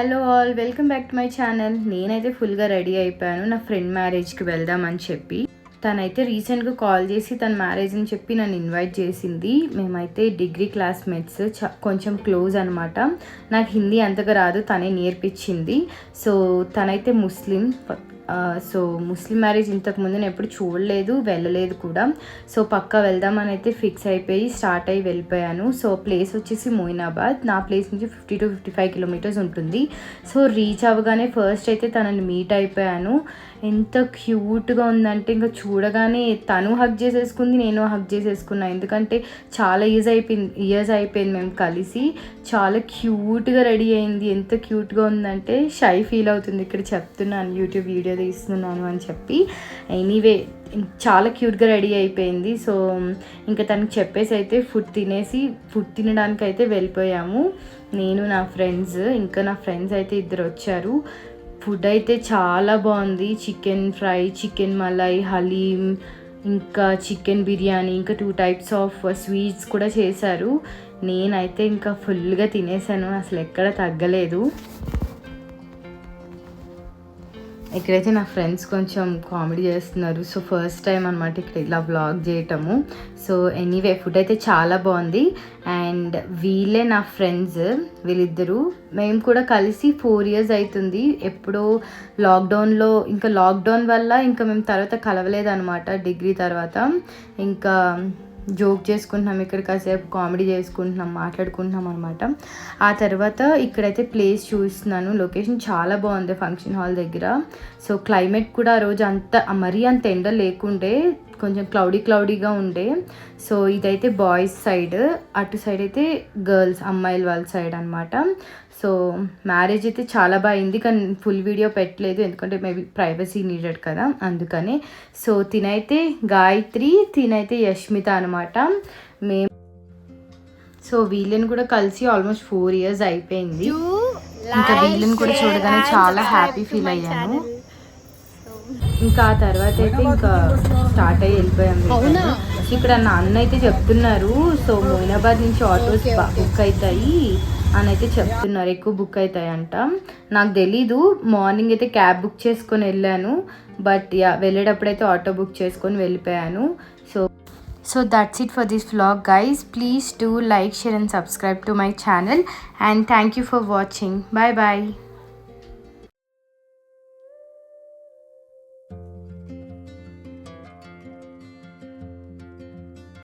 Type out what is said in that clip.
Hello all welcome back to my channel నేనైతే ఫుల్గా ready అయిపోయాను. నా ఫ్రెండ్ మ్యారేజ్కి వెళ్దామని చెప్పి. తనైతే రీసెంట్గా కాల్ చేసి తన మ్యారేజ్ అని చెప్పి నన్ను ఇన్వైట్ చేసింది. మేమైతే డిగ్రీ క్లాస్మేట్స్ చ కొంచెం క్లోజ్ అనమాట నాకు హిందీ అంతగా రాదు తనే నేర్పించింది. సో తనైతే ముస్లిం. సో ముస్లిం మ్యారేజ్ ఇంతకు ముందు నేను ఎప్పుడు చూడలేదు వెళ్ళలేదు కూడా. సో పక్కా వెళ్దామని అయితే ఫిక్స్ అయిపోయి స్టార్ట్ అయ్యి వెళ్ళిపోయాను. సో ప్లేస్ వచ్చేసి మోయినాబాద్. నా ప్లేస్ నుంచి fifty to fifty five kilometres ఉంటుంది. సో రీచ్ అవ్వగానే ఫస్ట్ అయితే తనని మీట్ అయిపోయాను. ఎంత క్యూట్గా ఉందంటే ఇంకా చూడగానే తను హక్ చేసేసుకుంది నేను హక్ చేసేసుకున్నా. ఎందుకంటే చాలా ఇయర్స్ అయిపోయింది ఇయర్స్ అయిపోయింది మేము కలిసి. చాలా క్యూట్గా రెడీ అయింది. ఎంత క్యూట్గా ఉందంటే షై ఫీల్ అవుతుంది. ఇక్కడ చెప్తున్నాను యూట్యూబ్ వీడియో తీస్తున్నాను అని చెప్పి. ఎనీవే చాలా క్యూట్గా రెడీ అయిపోయింది. సో ఇంకా తనకి చెప్పేసి అయితే ఫుడ్ తినేసి ఫుడ్ తినడానికి అయితే వెళ్ళిపోయాము. నేను నా ఫ్రెండ్స్ ఇంకా నా ఫ్రెండ్స్ అయితే ఇద్దరు వచ్చారు. ఫుడ్ అయితే చాలా బాగుంది. Chicken fry chicken malai haleem ఇంకా చికెన్ బిర్యానీ ఇంకా టూ టైప్స్ ఆఫ్ స్వీట్స్ కూడా చేశారు. నేనైతే ఇంకా ఫుల్గా తినేసాను. అసలు ఎక్కడ తగ్గలేదు. ఇక్కడైతే నా ఫ్రెండ్స్ కొంచెం కామెడీ చేస్తున్నారు. సో ఫస్ట్ టైం అనమాట ఇక్కడ ఇలా వ్లాగ్ చేయటము. సో ఎనీవే ఫుడ్ అయితే చాలా బాగుంది. అండ్ వీళ్ళే నా ఫ్రెండ్స్ వీళ్ళిద్దరూ. మేము కూడా కలిసి ఫోర్ ఇయర్స్ అవుతుంది ఎప్పుడో లాక్డౌన్లో ఇంకా లాక్డౌన్ వల్ల ఇంకా మేము తర్వాత కలవలేదు అనమాట డిగ్రీ తర్వాత. ఇంకా జోక్ చేసుకుంటున్నాం ఇక్కడ కాసేపు కామెడీ చేసుకుంటున్నాం మాట్లాడుకుంటున్నాం అనమాట ఆ తర్వాత ఇక్కడైతే ప్లేస్ చూస్తున్నాను. లొకేషన్ చాలా బాగుంది ఫంక్షన్ హాల్ దగ్గర. సో క్లైమేట్ కూడా ఆ రోజు అంత మరీ అంత ఎండ లేకుండే కొంచెం క్లౌడీ క్లౌడీగా ఉండే. సో ఇదైతే బాయ్స్ సైడ్ అటు సైడ్ అయితే గర్ల్స్ అమ్మాయిల వాళ్ళ సైడ్ అనమాట సో మ్యారేజ్ అయితే చాలా బాగా అయింది కానీ ఫుల్ వీడియో పెట్టలేదు. ఎందుకంటే మేబీ ప్రైవసీ నీడెడ్ కదా అందుకని. సో తినైతే గాయత్రి తినైతే యష్మిత అనమాట మేము సో వీళ్ళని కూడా కలిసి ఆల్మోస్ట్ ఫోర్ ఇయర్స్ అయిపోయింది. ఇంకా వీళ్ళని కూడా చూడగానే చాలా హ్యాపీ ఫీల్ అయ్యాను. ఇంకా ఆ తర్వాత అయితే ఇంకా స్టార్ట్ అయ్యి వెళ్ళిపోయాం రిటర్న్. ఇక్కడ నాన్న అయితే చెప్తున్నారు సో మోయినాబాద్ నుంచి ఆటోస్ బుక్ అవుతాయి. అని అయితే చెప్తున్నారు. ఎక్కువ బుక్ అవుతాయంట నాకు తెలీదు. మార్నింగ్ అయితే క్యాబ్ బుక్ చేసుకొని వెళ్ళాను. బట్ యా వెళ్ళేటప్పుడైతే ఆటో బుక్ చేసుకొని వెళ్ళిపోయాను. So so that's it for this vlog guys please do like share and subscribe to my channel and thank you for watching bye bye